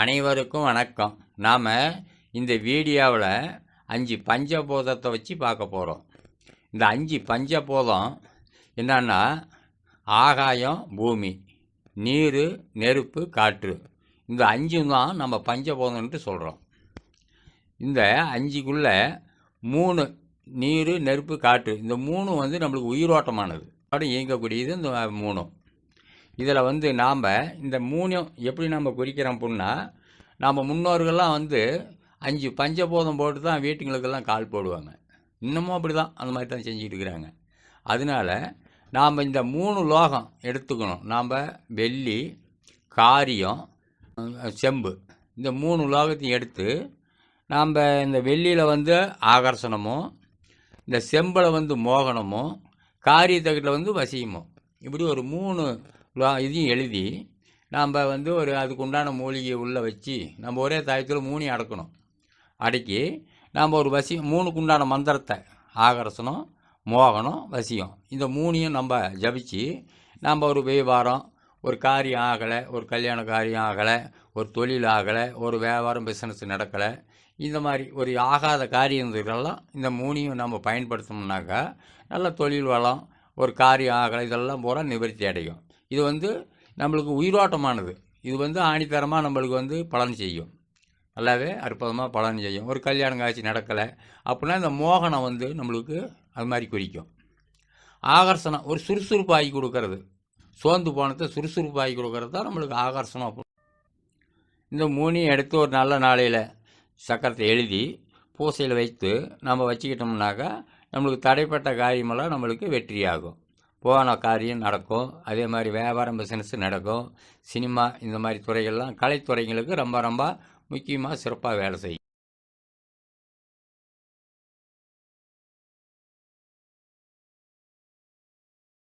அனைவருக்கும் வணக்கம். நாம் இந்த வீடியோவில் அஞ்சு பஞ்சபூதத்தை வச்சு பார்க்க போகிறோம் இந்த அஞ்சு பஞ்சபூதம் என்னன்னா ஆகாயம் பூமி நீர் நெருப்பு காற்று. இந்த அஞ்சும் தான் நம்ம பஞ்சபூதம்ன்ட்டு சொல்கிறோம் இந்த அஞ்சுக்குள்ளே மூணு நீர் நெருப்பு காற்று. இந்த மூணு வந்து நம்மளுக்கு உயிரோட்டமானது. அதோட இயங்கக்கூடியது இந்த மூணும். இதில் வந்து நாம் இந்த மூணும் எப்படி நம்ம குறிக்கிறோம் அப்படின்னா நம்ம முன்னோர்கள்லாம் வந்து அஞ்சு பஞ்சபோதம் போட்டு தான் வீட்டுங்களுக்கெல்லாம் கால் போடுவாங்க. இன்னமும் அப்படி தான் அந்த மாதிரி தான் செஞ்சுட்டு இருக்கிறாங்க. அதனால நாம் இந்த மூணு லோகம் எடுத்துக்கணும். நாம் வெள்ளி காரியம் செம்பு. இந்த மூணு லோகத்தையும் எடுத்து நாம் இந்த வெள்ளியில் வந்து ஆகர்ஷணமும் இந்த செம்பில் வந்து மோகனமும் காரியத்தகட்டில் வந்து வசியமும். இப்படி ஒரு மூணு இதையும் எழுதி நாம் வந்து ஒரு அதுக்கு உண்டான மூலிகையை உள்ளே வச்சு நம்ம ஒரே தாயத்தில் மூணையும் அடக்கணும். அடக்கி நாம் ஒரு வசி மூணுக்கு உண்டான மந்திரத்தை ஆகரசனம் மோகனம் வசியம் இந்த மூணையும் நம்ம ஜபிச்சு நாம் ஒரு வியாபாரம் ஒரு காரியம் ஆகலை ஒரு கல்யாண காரியம் ஆகலை ஒரு தொழில் ஆகலை ஒரு வியாபாரம் பிஸ்னஸ் நடக்கலை இந்த மாதிரி ஒரு ஆகாத காரியங்களெல்லாம் இந்த மூணையும் நம்ம பயன்படுத்தணும்னாக்கா நல்ல தொழில் வளம் ஒரு காரியம் ஆகலை இதெல்லாம் பூரா நிவர்த்தி அடையும். இது வந்து நம்மளுக்கு உயிரோட்டமானது. இது வந்து ஆணித்தரமாக நம்மளுக்கு வந்து பலன் செய்யும். நல்லாவே அற்புதமாக பலன் செய்யும். ஒரு கல்யாணம் காட்சி நடக்கலை அப்படின்னா இந்த மோகனம் வந்து நம்மளுக்கு அது மாதிரி குறிக்கும். ஆகர்ஷணம் ஒரு சுறுசுறுப்பாகி கொடுக்கறது. சோர்ந்து போனத்தை சுறுசுறுப்பாகி கொடுக்கறது தான் நம்மளுக்கு ஆகர்ஷணம் இந்த மூணையும் எடுத்து ஒரு நல்ல நாளையில் சக்கரத்தை எழுதி பூசையில் வைத்து நம்ம வச்சுக்கிட்டோம்னாக்கா நம்மளுக்கு தடைப்பட்ட காரியமெல்லாம் நம்மளுக்கு வெற்றியாகும். போன காரியம் நடக்கும். அதே மாதிரி வியாபாரம் பிஸ்னஸ் நடக்கும். சினிமா இந்த மாதிரி துறைகள்லாம் கலைத்துறைங்களுக்கு ரொம்ப ரொம்ப முக்கியமாக சிறப்பாக வேலை செய்யும்.